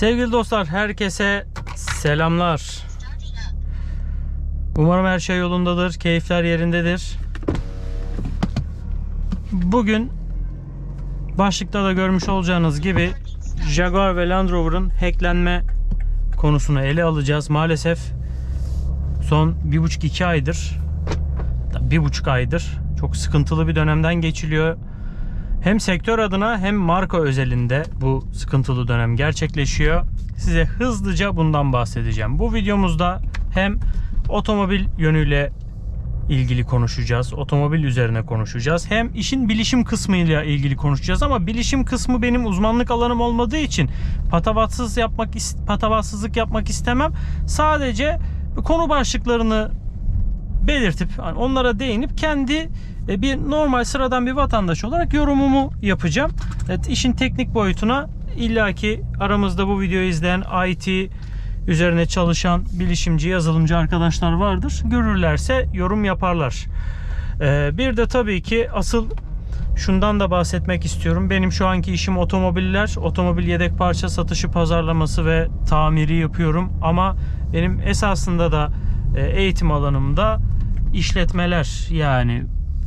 Sevgili dostlar herkese selamlar. Umarım her şey yolundadır, keyifler yerindedir. Bugün başlıkta da görmüş olacağınız gibi Jaguar ve Land Rover'ın hacklenme konusunu ele alacağız. Maalesef son bir buçuk iki aydır, bir buçuk aydır çok sıkıntılı bir dönemden geçiliyor. Hem sektör adına hem marka özelinde bu sıkıntılı dönem gerçekleşiyor. Size hızlıca bundan bahsedeceğim. Bu videomuzda hem otomobil yönüyle ilgili konuşacağız. Otomobil üzerine konuşacağız. Hem işin bilişim kısmıyla ilgili konuşacağız ama bilişim kısmı benim uzmanlık alanım olmadığı için patavatsız yapmak patavatsızlık yapmak istemem. Sadece konu başlıklarını belirtip hani onlara değinip kendi e, bir normal sıradan bir vatandaş olarak yorumumu yapacağım. Evet, işin teknik boyutuna illaki aramızda bu videoyu izleyen IT üzerine çalışan bilişimci, yazılımcı arkadaşlar vardır. Görürlerse yorum yaparlar. Ee, bir de tabii ki asıl şundan da bahsetmek istiyorum. Benim şu anki işim otomobiller. Otomobil yedek parça satışı, pazarlaması ve tamiri yapıyorum. Ama benim esasında da e, eğitim alanımda işletmeler yani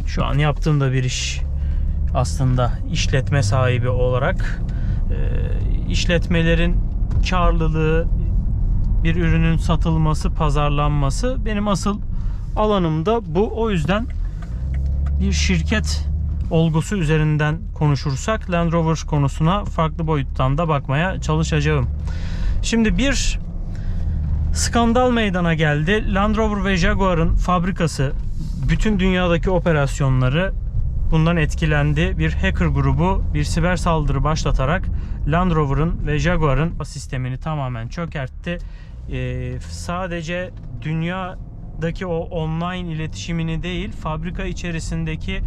şu an yaptığım da bir iş aslında işletme sahibi olarak e, işletmelerin karlılığı bir ürünün satılması, pazarlanması benim asıl alanımda bu. O yüzden bir şirket olgusu üzerinden konuşursak Land Rover konusuna farklı boyuttan da bakmaya çalışacağım. Şimdi bir skandal meydana geldi. Land Rover ve Jaguar'ın fabrikası bütün dünyadaki operasyonları bundan etkilendi. Bir hacker grubu bir siber saldırı başlatarak Land Rover'ın ve Jaguar'ın sistemini tamamen çökertti. Ee, sadece dünyadaki o online iletişimini değil, fabrika içerisindeki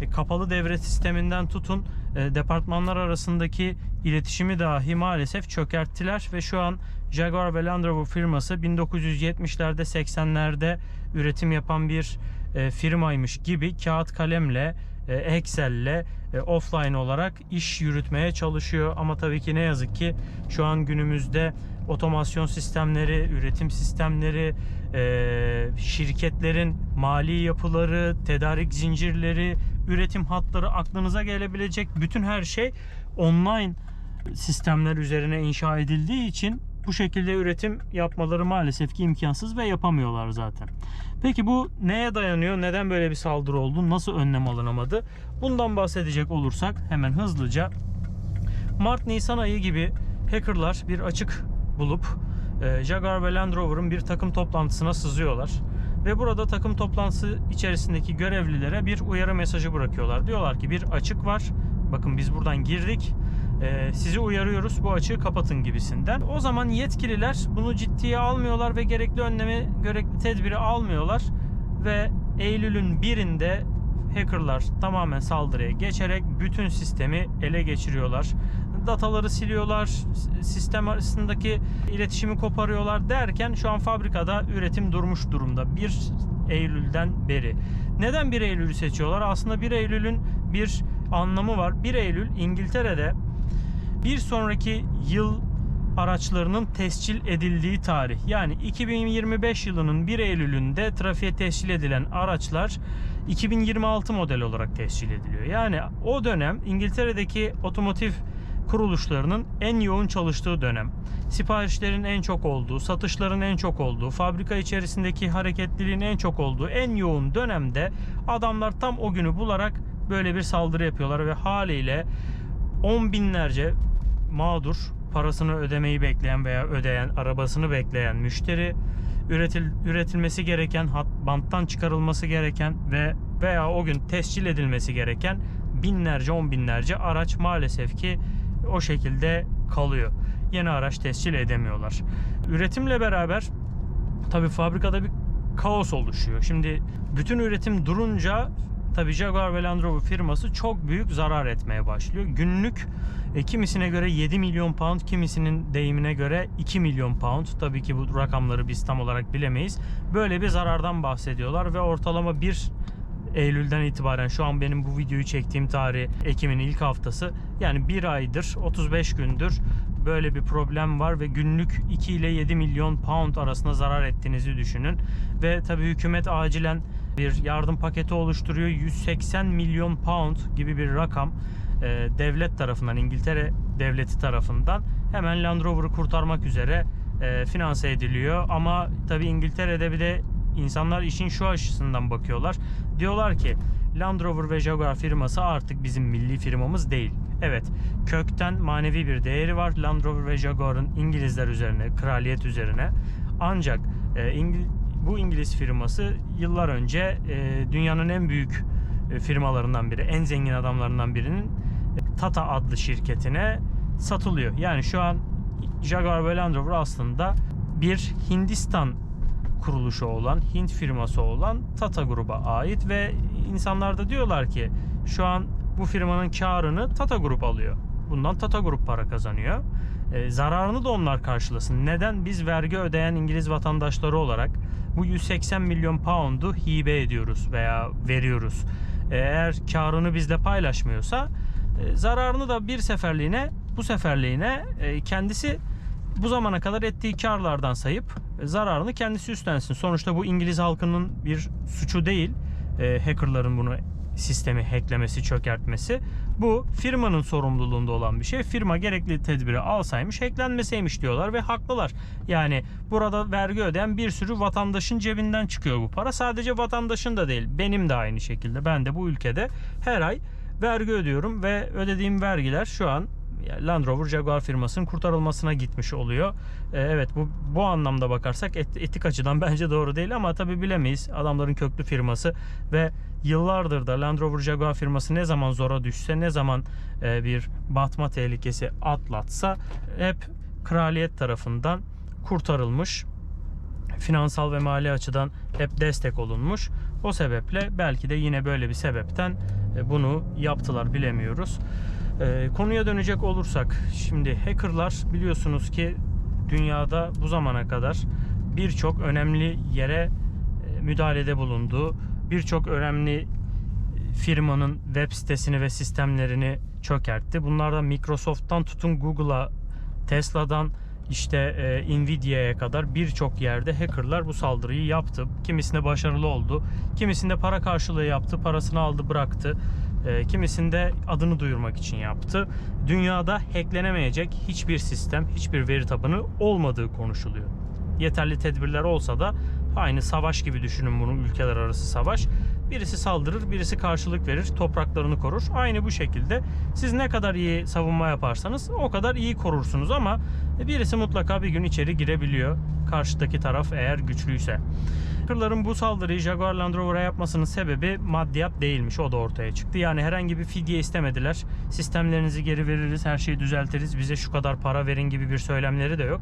e, kapalı devre sisteminden tutun e, departmanlar arasındaki iletişimi dahi maalesef çökerttiler ve şu an Jaguar ve Land Rover firması 1970'lerde 80'lerde üretim yapan bir e, firmaymış gibi kağıt kalemle e, Excel'le e, offline olarak iş yürütmeye çalışıyor. Ama tabii ki ne yazık ki şu an günümüzde otomasyon sistemleri, üretim sistemleri, şirketlerin mali yapıları, tedarik zincirleri, üretim hatları aklınıza gelebilecek bütün her şey online sistemler üzerine inşa edildiği için bu şekilde üretim yapmaları maalesef ki imkansız ve yapamıyorlar zaten. Peki bu neye dayanıyor? Neden böyle bir saldırı oldu? Nasıl önlem alınamadı? Bundan bahsedecek olursak hemen hızlıca Mart-Nisan ayı gibi hackerlar bir açık bulup e, Jaguar ve Land Rover'ın bir takım toplantısına sızıyorlar. Ve burada takım toplantısı içerisindeki görevlilere bir uyarı mesajı bırakıyorlar. Diyorlar ki bir açık var. Bakın biz buradan girdik. Ee, sizi uyarıyoruz bu açığı kapatın gibisinden. O zaman yetkililer bunu ciddiye almıyorlar ve gerekli önlemi, gerekli tedbiri almıyorlar. Ve Eylül'ün birinde hackerlar tamamen saldırıya geçerek bütün sistemi ele geçiriyorlar. Dataları siliyorlar, sistem arasındaki iletişimi koparıyorlar derken şu an fabrikada üretim durmuş durumda. 1 Eylül'den beri. Neden 1 Eylül'ü seçiyorlar? Aslında 1 Eylül'ün bir anlamı var. 1 Eylül İngiltere'de bir sonraki yıl araçlarının tescil edildiği tarih. Yani 2025 yılının 1 Eylül'ünde trafiğe tescil edilen araçlar 2026 model olarak tescil ediliyor. Yani o dönem İngiltere'deki otomotiv kuruluşlarının en yoğun çalıştığı dönem. Siparişlerin en çok olduğu, satışların en çok olduğu, fabrika içerisindeki hareketliliğin en çok olduğu en yoğun dönemde adamlar tam o günü bularak böyle bir saldırı yapıyorlar ve haliyle on binlerce mağdur parasını ödemeyi bekleyen veya ödeyen arabasını bekleyen müşteri üretil, üretilmesi gereken hat, banttan çıkarılması gereken ve veya o gün tescil edilmesi gereken binlerce on binlerce araç maalesef ki o şekilde kalıyor. Yeni araç tescil edemiyorlar. Üretimle beraber tabi fabrikada bir kaos oluşuyor. Şimdi bütün üretim durunca tabi Jaguar ve Land Rover firması çok büyük zarar etmeye başlıyor. Günlük e, kimisine göre 7 milyon pound, kimisinin deyimine göre 2 milyon pound. Tabii ki bu rakamları biz tam olarak bilemeyiz. Böyle bir zarardan bahsediyorlar ve ortalama 1 Eylül'den itibaren şu an benim bu videoyu çektiğim tarih Ekim'in ilk haftası yani bir aydır 35 gündür böyle bir problem var ve günlük 2 ile 7 milyon pound arasında zarar ettiğinizi düşünün. Ve tabii hükümet acilen bir yardım paketi oluşturuyor. 180 milyon pound gibi bir rakam e, devlet tarafından, İngiltere devleti tarafından hemen Land Rover'ı kurtarmak üzere e, finanse ediliyor. Ama tabii İngiltere'de bir de insanlar işin şu açısından bakıyorlar. Diyorlar ki Land Rover ve Jaguar firması artık bizim milli firmamız değil. Evet, kökten manevi bir değeri var Land Rover ve Jaguar'ın İngilizler üzerine, kraliyet üzerine. Ancak e, İngil bu İngiliz firması yıllar önce e, dünyanın en büyük e, firmalarından biri, en zengin adamlarından birinin e, Tata adlı şirketine satılıyor. Yani şu an Jaguar ve Land Rover aslında bir Hindistan kuruluşu olan, Hint firması olan Tata gruba ait ve insanlar da diyorlar ki şu an bu firmanın karını Tata Grup alıyor. Bundan Tata Grup para kazanıyor. E, zararını da onlar karşılasın. Neden? Biz vergi ödeyen İngiliz vatandaşları olarak bu 180 milyon pound'u hibe ediyoruz veya veriyoruz. E, eğer karını bizle paylaşmıyorsa e, zararını da bir seferliğine bu seferliğine kendisi bu zamana kadar ettiği karlardan sayıp zararını kendisi üstlensin. Sonuçta bu İngiliz halkının bir suçu değil. Hackerların bunu sistemi hacklemesi, çökertmesi. Bu firmanın sorumluluğunda olan bir şey. Firma gerekli tedbiri alsaymış, hacklenmeseymiş diyorlar ve haklılar. Yani burada vergi ödeyen bir sürü vatandaşın cebinden çıkıyor bu para. Sadece vatandaşın da değil, benim de aynı şekilde. Ben de bu ülkede her ay vergi ödüyorum ve ödediğim vergiler şu an Land Rover Jaguar firmasının kurtarılmasına gitmiş oluyor. Ee, evet bu bu anlamda bakarsak et, etik açıdan bence doğru değil ama tabi bilemeyiz. Adamların köklü firması ve yıllardır da Land Rover Jaguar firması ne zaman zora düşse, ne zaman e, bir batma tehlikesi atlatsa hep kraliyet tarafından kurtarılmış finansal ve mali açıdan hep destek olunmuş. O sebeple belki de yine böyle bir sebepten e, bunu yaptılar bilemiyoruz. E, konuya dönecek olursak şimdi hackerlar biliyorsunuz ki dünyada bu zamana kadar birçok önemli yere e, müdahalede bulundu. Birçok önemli firmanın web sitesini ve sistemlerini çökertti. Bunlardan Microsoft'tan tutun Google'a, Tesla'dan işte e, Nvidia'ya kadar birçok yerde hackerlar bu saldırıyı yaptı. Kimisinde başarılı oldu. Kimisinde para karşılığı yaptı. Parasını aldı bıraktı. E, kimisinde adını duyurmak için yaptı. Dünyada hacklenemeyecek hiçbir sistem, hiçbir veri tabanı olmadığı konuşuluyor. Yeterli tedbirler olsa da aynı savaş gibi düşünün bunu ülkeler arası savaş. Birisi saldırır, birisi karşılık verir, topraklarını korur. Aynı bu şekilde siz ne kadar iyi savunma yaparsanız o kadar iyi korursunuz ama birisi mutlaka bir gün içeri girebiliyor. Karşıdaki taraf eğer güçlüyse. Hackerların bu saldırıyı Jaguar Land Rover'a yapmasının sebebi maddiyat değilmiş. O da ortaya çıktı. Yani herhangi bir fidye istemediler. Sistemlerinizi geri veririz, her şeyi düzeltiriz. Bize şu kadar para verin gibi bir söylemleri de yok.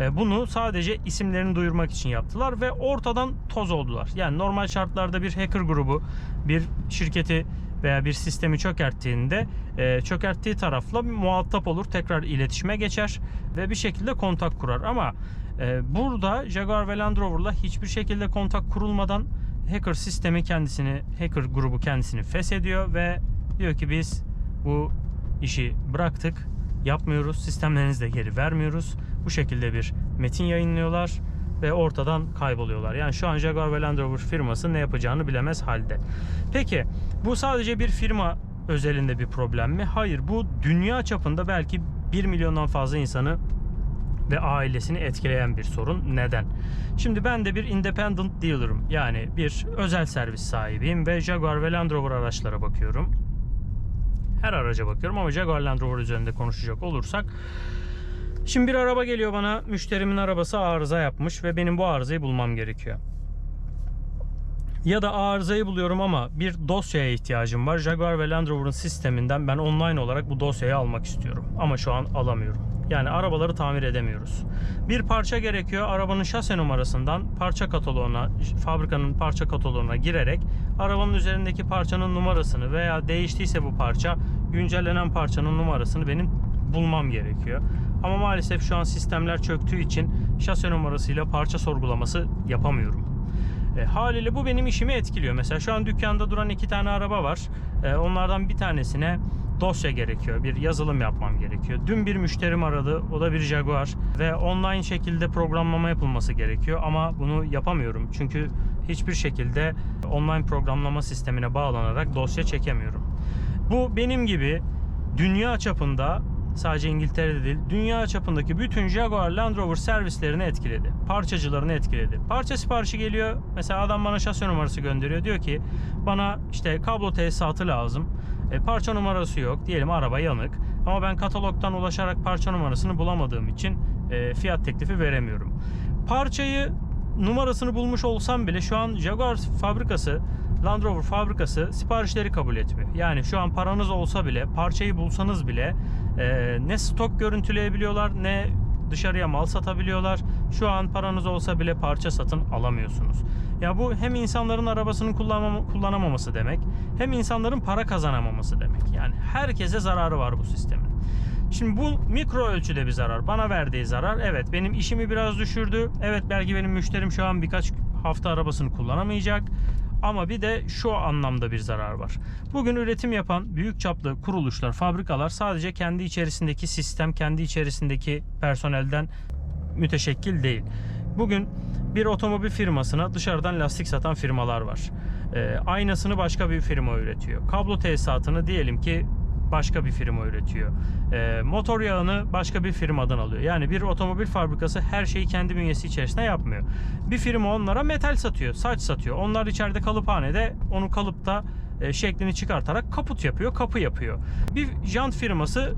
E, Bunu sadece isimlerini duyurmak için yaptılar ve ortadan toz oldular. Yani normal şartlarda bir hacker grubu bir şirketi veya bir sistemi çökerttiğinde e, çökerttiği tarafla muhatap olur. Tekrar iletişime geçer ve bir şekilde kontak kurar. Ama burada Jaguar ve Land Rover'la hiçbir şekilde kontak kurulmadan hacker sistemi kendisini, hacker grubu kendisini feshediyor ve diyor ki biz bu işi bıraktık, yapmıyoruz, sistemlerinizi de geri vermiyoruz. Bu şekilde bir metin yayınlıyorlar ve ortadan kayboluyorlar. Yani şu an Jaguar ve Land Rover firması ne yapacağını bilemez halde. Peki bu sadece bir firma özelinde bir problem mi? Hayır bu dünya çapında belki 1 milyondan fazla insanı ve ailesini etkileyen bir sorun. Neden? Şimdi ben de bir independent dealer'ım. Yani bir özel servis sahibiyim ve Jaguar ve Land Rover araçlara bakıyorum. Her araca bakıyorum ama Jaguar Land Rover üzerinde konuşacak olursak Şimdi bir araba geliyor bana. Müşterimin arabası arıza yapmış ve benim bu arızayı bulmam gerekiyor. Ya da arızayı buluyorum ama bir dosyaya ihtiyacım var. Jaguar ve Land Rover'ın sisteminden ben online olarak bu dosyayı almak istiyorum. Ama şu an alamıyorum. Yani arabaları tamir edemiyoruz. Bir parça gerekiyor. Arabanın şase numarasından parça kataloğuna, fabrikanın parça kataloğuna girerek arabanın üzerindeki parçanın numarasını veya değiştiyse bu parça güncellenen parçanın numarasını benim bulmam gerekiyor. Ama maalesef şu an sistemler çöktüğü için şase numarasıyla parça sorgulaması yapamıyorum. E, haliyle bu benim işimi etkiliyor. Mesela şu an dükkanda duran iki tane araba var. E, onlardan bir tanesine dosya gerekiyor. Bir yazılım yapmam gerekiyor. Dün bir müşterim aradı. O da bir Jaguar ve online şekilde programlama yapılması gerekiyor ama bunu yapamıyorum. Çünkü hiçbir şekilde online programlama sistemine bağlanarak dosya çekemiyorum. Bu benim gibi dünya çapında sadece İngiltere'de değil dünya çapındaki bütün Jaguar Land Rover servislerini etkiledi. Parçacılarını etkiledi. Parça siparişi geliyor. Mesela adam bana şase numarası gönderiyor. Diyor ki bana işte kablo tesisatı lazım. E, parça numarası yok. Diyelim araba yanık. Ama ben katalogdan ulaşarak parça numarasını bulamadığım için e, fiyat teklifi veremiyorum. Parçayı numarasını bulmuş olsam bile şu an Jaguar fabrikası Land Rover fabrikası siparişleri kabul etmiyor. Yani şu an paranız olsa bile parçayı bulsanız bile e, ne stok görüntüleyebiliyorlar ne dışarıya mal satabiliyorlar. Şu an paranız olsa bile parça satın alamıyorsunuz. Ya bu hem insanların arabasını kullanmam- kullanamaması demek hem insanların para kazanamaması demek. Yani herkese zararı var bu sistemin. Şimdi bu mikro ölçüde bir zarar. Bana verdiği zarar evet benim işimi biraz düşürdü. Evet belki benim müşterim şu an birkaç hafta arabasını kullanamayacak. Ama bir de şu anlamda bir zarar var. Bugün üretim yapan büyük çaplı kuruluşlar, fabrikalar sadece kendi içerisindeki sistem, kendi içerisindeki personelden müteşekkil değil. Bugün bir otomobil firmasına dışarıdan lastik satan firmalar var. Ee, aynasını başka bir firma üretiyor. Kablo tesisatını diyelim ki başka bir firma üretiyor. Ee, motor yağını başka bir firmadan alıyor. Yani bir otomobil fabrikası her şeyi kendi bünyesi içerisinde yapmıyor. Bir firma onlara metal satıyor, saç satıyor. Onlar içeride kalıphanede onu kalıpta e, şeklini çıkartarak kaput yapıyor, kapı yapıyor. Bir jant firması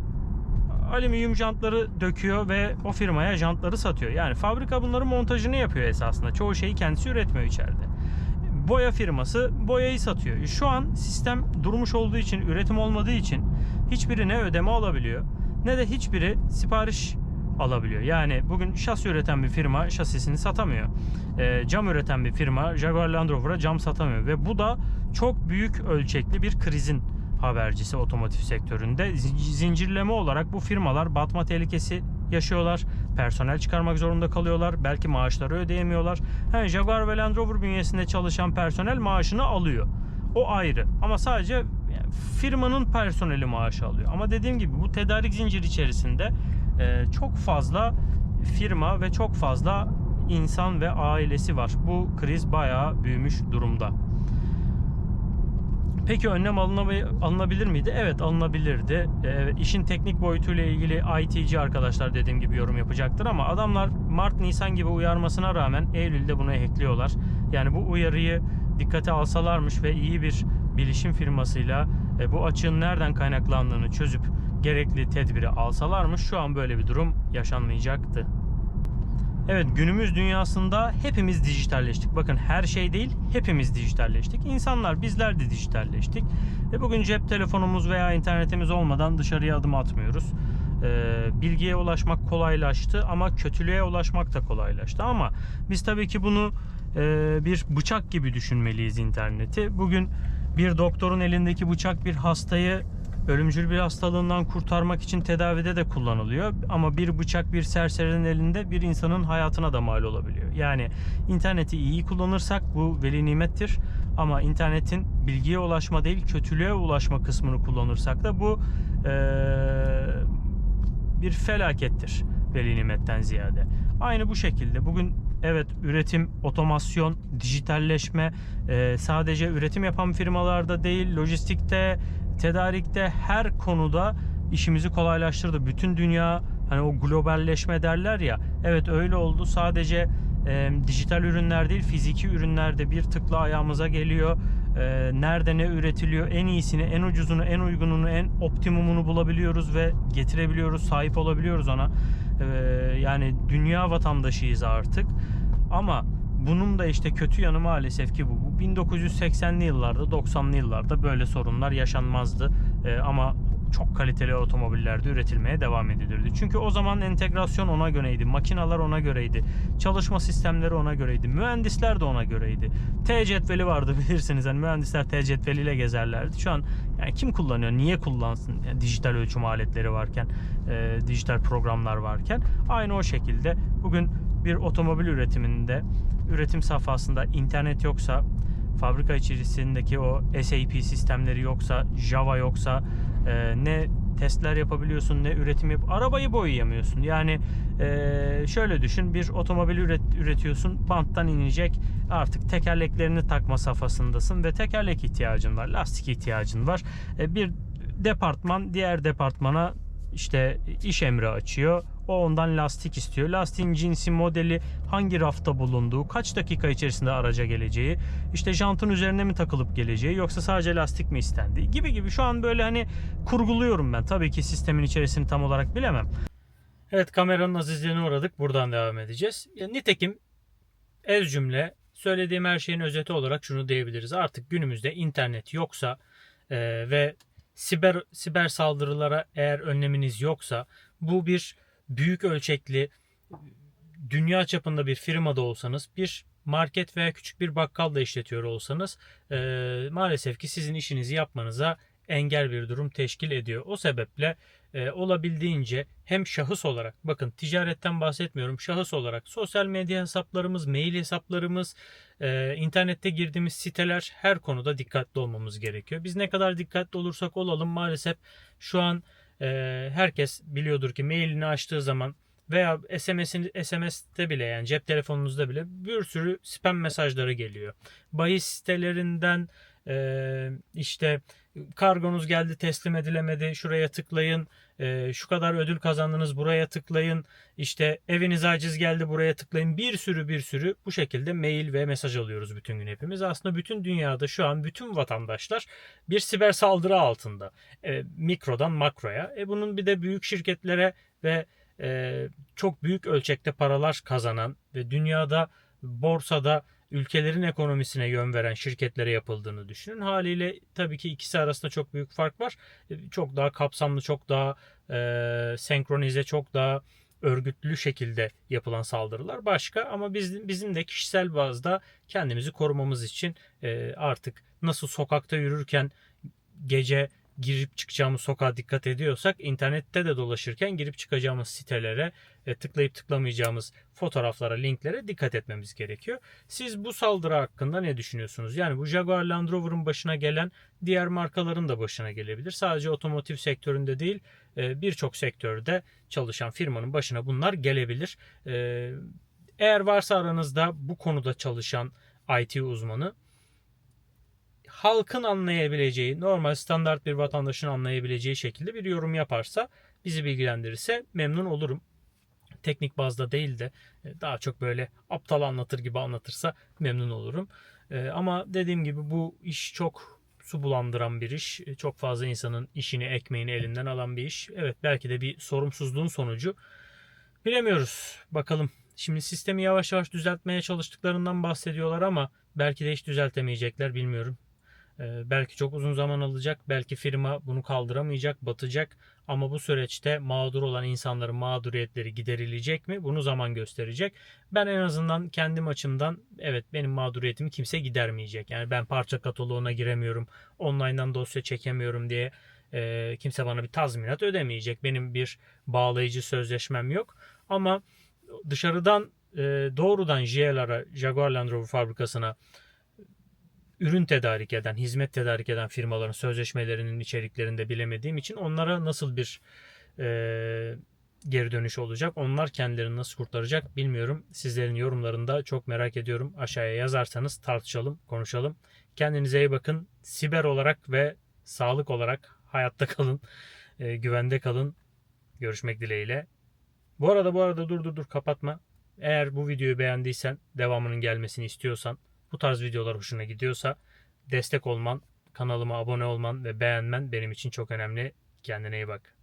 alüminyum jantları döküyor ve o firmaya jantları satıyor. Yani fabrika bunların montajını yapıyor esasında. Çoğu şeyi kendisi üretmiyor içeride. Boya firması boyayı satıyor. Şu an sistem durmuş olduğu için, üretim olmadığı için hiçbiri ne ödeme alabiliyor ne de hiçbiri sipariş alabiliyor. Yani bugün şasi üreten bir firma şasisini satamıyor. Ee, cam üreten bir firma Jaguar Land Rover'a cam satamıyor ve bu da çok büyük ölçekli bir krizin habercisi otomotiv sektöründe. Zin- Zincirleme olarak bu firmalar batma tehlikesi yaşıyorlar. Personel çıkarmak zorunda kalıyorlar. Belki maaşları ödeyemiyorlar. He, Jaguar ve Land Rover bünyesinde çalışan personel maaşını alıyor. O ayrı. Ama sadece yani firmanın personeli maaşı alıyor. Ama dediğim gibi bu tedarik zinciri içerisinde e, çok fazla firma ve çok fazla insan ve ailesi var. Bu kriz bayağı büyümüş durumda. Peki önlem alınabi- alınabilir miydi? Evet alınabilirdi. E, işin teknik boyutuyla ilgili ITC arkadaşlar dediğim gibi yorum yapacaktır ama adamlar Mart Nisan gibi uyarmasına rağmen Eylül'de bunu ekliyorlar. Yani bu uyarıyı dikkate alsalarmış ve iyi bir bilişim firmasıyla e, bu açığın nereden kaynaklandığını çözüp gerekli tedbiri alsalarmış şu an böyle bir durum yaşanmayacaktı. Evet günümüz dünyasında hepimiz dijitalleştik. Bakın her şey değil hepimiz dijitalleştik. İnsanlar bizler de dijitalleştik. Ve bugün cep telefonumuz veya internetimiz olmadan dışarıya adım atmıyoruz. Ee, bilgiye ulaşmak kolaylaştı ama kötülüğe ulaşmak da kolaylaştı. Ama biz tabii ki bunu e, bir bıçak gibi düşünmeliyiz interneti. Bugün bir doktorun elindeki bıçak bir hastayı ölümcül bir hastalığından kurtarmak için tedavide de kullanılıyor. Ama bir bıçak bir serserinin elinde bir insanın hayatına da mal olabiliyor. Yani interneti iyi kullanırsak bu veli nimettir. Ama internetin bilgiye ulaşma değil kötülüğe ulaşma kısmını kullanırsak da bu eee, bir felakettir veli nimetten ziyade. Aynı bu şekilde bugün evet üretim, otomasyon, dijitalleşme e, sadece üretim yapan firmalarda değil, lojistikte, tedarikte her konuda işimizi kolaylaştırdı. Bütün dünya hani o globalleşme derler ya. Evet öyle oldu. Sadece e, dijital ürünler değil fiziki ürünler de bir tıkla ayağımıza geliyor. E, nerede ne üretiliyor en iyisini, en ucuzunu, en uygununu, en optimumunu bulabiliyoruz ve getirebiliyoruz, sahip olabiliyoruz ona. E, yani dünya vatandaşıyız artık. Ama bunun da işte kötü yanı maalesef ki bu. Bu 1980'li yıllarda, 90'lı yıllarda böyle sorunlar yaşanmazdı. E, ama çok kaliteli otomobillerde üretilmeye devam edilirdi. Çünkü o zaman entegrasyon ona göreydi, makinalar ona göreydi, çalışma sistemleri ona göreydi, mühendisler de ona göreydi. T cetveli vardı bilirsiniz. Hani mühendisler T cetveliyle gezerlerdi. Şu an yani kim kullanıyor? Niye kullansın? Yani dijital ölçüm aletleri varken, e, dijital programlar varken aynı o şekilde bugün bir otomobil üretiminde üretim safhasında internet yoksa fabrika içerisindeki o SAP sistemleri yoksa, Java yoksa, Ee, ne testler yapabiliyorsun ne üretim yap. Arabayı boyayamıyorsun. Yani ee, şöyle düşün bir otomobil üret, üretiyorsun banttan inecek artık tekerleklerini takma safhasındasın ve tekerlek ihtiyacın var lastik ihtiyacın var. Ee, bir departman diğer departmana işte iş emri açıyor. O ondan lastik istiyor. Lastiğin cinsi, modeli, hangi rafta bulunduğu, kaç dakika içerisinde araca geleceği, işte jantın üzerine mi takılıp geleceği yoksa sadece lastik mi istendiği gibi gibi şu an böyle hani kurguluyorum ben. Tabii ki sistemin içerisini tam olarak bilemem. Evet kameranın azizliğine uğradık. Buradan devam edeceğiz. Nitekim ez cümle söylediğim her şeyin özeti olarak şunu diyebiliriz. Artık günümüzde internet yoksa e, ve siber siber saldırılara eğer önleminiz yoksa bu bir büyük ölçekli dünya çapında bir firmada olsanız bir market veya küçük bir bakkal da işletiyor olsanız e, maalesef ki sizin işinizi yapmanıza engel bir durum teşkil ediyor. O sebeple e, olabildiğince hem şahıs olarak bakın ticaretten bahsetmiyorum şahıs olarak sosyal medya hesaplarımız, mail hesaplarımız, e, internette girdiğimiz siteler her konuda dikkatli olmamız gerekiyor. Biz ne kadar dikkatli olursak olalım maalesef şu an e, herkes biliyordur ki mailini açtığı zaman veya SMS'in SMS'te bile yani cep telefonunuzda bile bir sürü spam mesajları geliyor. Bahis sitelerinden e, işte kargonuz geldi teslim edilemedi şuraya tıklayın. Şu kadar ödül kazandınız buraya tıklayın. İşte eviniz aciz geldi buraya tıklayın. Bir sürü bir sürü bu şekilde mail ve mesaj alıyoruz bütün gün hepimiz. Aslında bütün dünyada şu an bütün vatandaşlar bir siber saldırı altında. Mikrodan makroya. E, bunun bir de büyük şirketlere ve çok büyük ölçekte paralar kazanan ve dünyada borsada ülkelerin ekonomisine yön veren şirketlere yapıldığını düşünün. Haliyle tabii ki ikisi arasında çok büyük fark var. E, Çok daha kapsamlı, çok daha e, senkronize, çok daha örgütlü şekilde yapılan saldırılar başka ama bizim bizim de kişisel bazda kendimizi korumamız için e, artık nasıl sokakta yürürken gece girip çıkacağımız sokağa dikkat ediyorsak internette de dolaşırken girip çıkacağımız sitelere tıklayıp tıklamayacağımız fotoğraflara, linklere dikkat etmemiz gerekiyor. Siz bu saldırı hakkında ne düşünüyorsunuz? Yani bu Jaguar Land Rover'ın başına gelen diğer markaların da başına gelebilir. Sadece otomotiv sektöründe değil e, birçok sektörde çalışan firmanın başına bunlar gelebilir. E, Eğer varsa aranızda bu konuda çalışan IT uzmanı halkın anlayabileceği, normal standart bir vatandaşın anlayabileceği şekilde bir yorum yaparsa, bizi bilgilendirirse memnun olurum. Teknik bazda değil de e, daha çok böyle aptal anlatır gibi anlatırsa memnun olurum. E, Ama dediğim gibi bu iş çok su bulandıran bir iş. E, Çok fazla insanın işini, ekmeğini elinden alan bir iş. Evet belki de bir sorumsuzluğun sonucu. Bilemiyoruz. Bakalım. Şimdi sistemi yavaş yavaş düzeltmeye çalıştıklarından bahsediyorlar ama belki de hiç düzeltemeyecekler bilmiyorum. Ee, belki çok uzun zaman alacak. Belki firma bunu kaldıramayacak, batacak. Ama bu süreçte mağdur olan insanların mağduriyetleri giderilecek mi? Bunu zaman gösterecek. Ben en azından kendim açımdan evet benim mağduriyetimi kimse gidermeyecek. Yani ben parça kataloğuna giremiyorum. Online'dan dosya çekemiyorum diye e, kimse bana bir tazminat ödemeyecek. Benim bir bağlayıcı sözleşmem yok. Ama dışarıdan e, doğrudan JLR'a, Jaguar Land Rover fabrikasına ürün tedarik eden, hizmet tedarik eden firmaların sözleşmelerinin içeriklerinde bilemediğim için onlara nasıl bir e, geri dönüş olacak? Onlar kendilerini nasıl kurtaracak bilmiyorum. Sizlerin yorumlarında çok merak ediyorum. Aşağıya yazarsanız tartışalım, konuşalım. Kendinize iyi bakın. Siber olarak ve sağlık olarak hayatta kalın, e, güvende kalın. Görüşmek dileğiyle. Bu arada bu arada dur dur dur kapatma. Eğer bu videoyu beğendiysen, devamının gelmesini istiyorsan bu tarz videolar hoşuna gidiyorsa destek olman, kanalıma abone olman ve beğenmen benim için çok önemli. Kendine iyi bak.